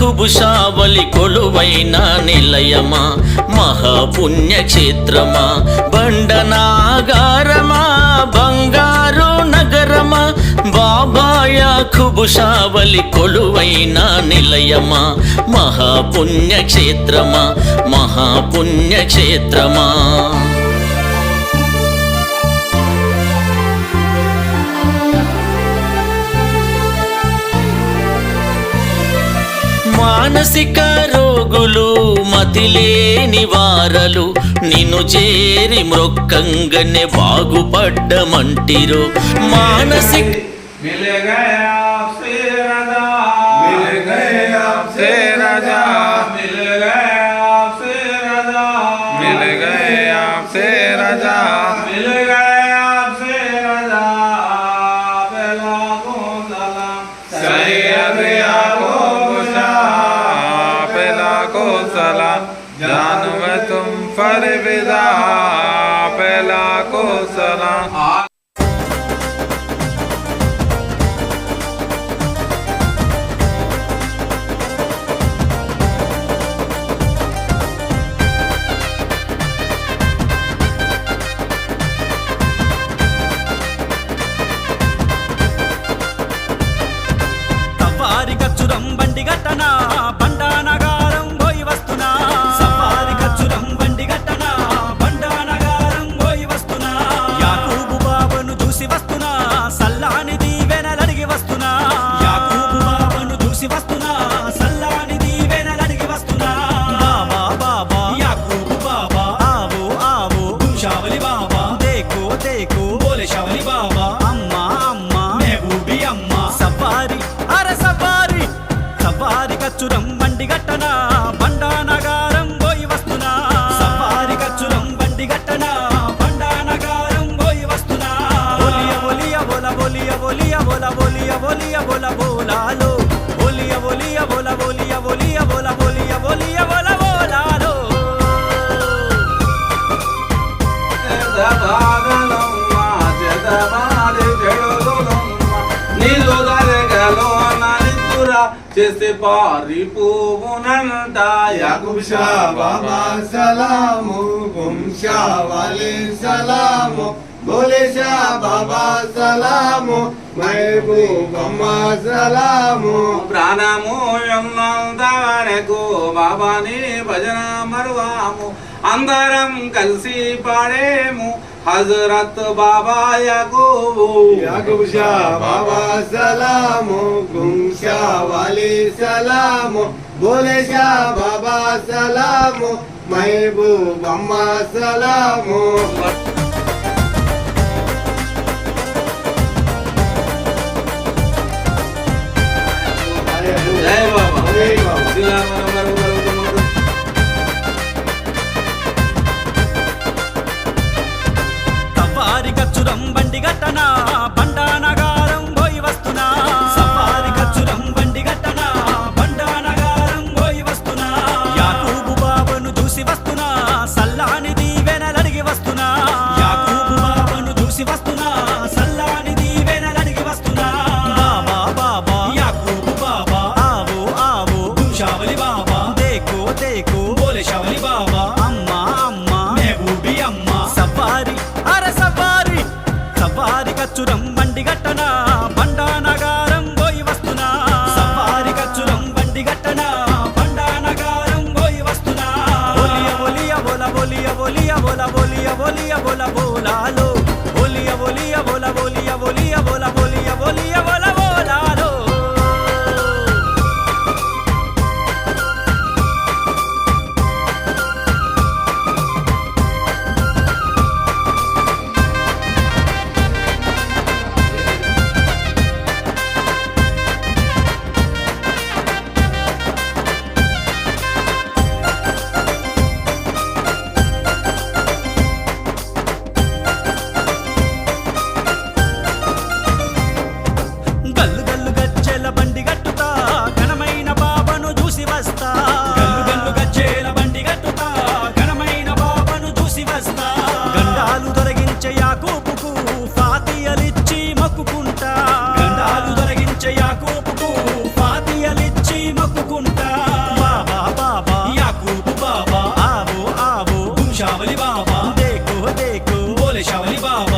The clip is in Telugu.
ఖుబుషావలి కొలువైన నిలయమా? మహాపుణ్యక్షేత్రమా బండనాగారమా? బంగారు నగరమా? బాబాయ ఖుబుషావలి కొలువైన నిలయమా? మహాపుణ్యక్షేత్రమా మహాపుణ్యక్షేత్రమా మానసిక రోగులు మతిలేని వారలు నిన్ను చేరి మొక్కంగానే బాగుపడ్డమంటిరు మానసిక మిల్ గయా जानव तुम पर विदा पहला को सलाम సఫారి కచ్చురం బండి గట్టనా సఫారి కచ్చురం బండి గట్టనా బండా నగారం పోయి వస్తున్నా. సఫారి కచ్చురం బండి గట్టనా బండా నగారం పోయి వస్తున్నా. ఒలియ ఒలియ బోల బోలియ ఒలియ బోల బోలియ ఒలియ బోల బోలాలో ఒలియ ఒలియ బోల బోలియ ఒలియ బోల బోలియ ఒలియ బోల బోలాలో చేస్తే పారిపోవునంట యాకూబ్ షా బాబా సలాము గుంషా వాలే సలాము షా బాబా సలాము మహబూబ్ అమ్మా సలాము. ప్రాణము ఎన్నంతవరకు బాబాని భజన మరువాము. అందరం కలిసి పాడేము. హజరత్ బాబా యాకూబు యాకూబ్ షా బాబా సలాము గుంషా వాలే సలాము బోలే షా బాబా సలాము మహబూబ్ అమ్మా సలాము rival.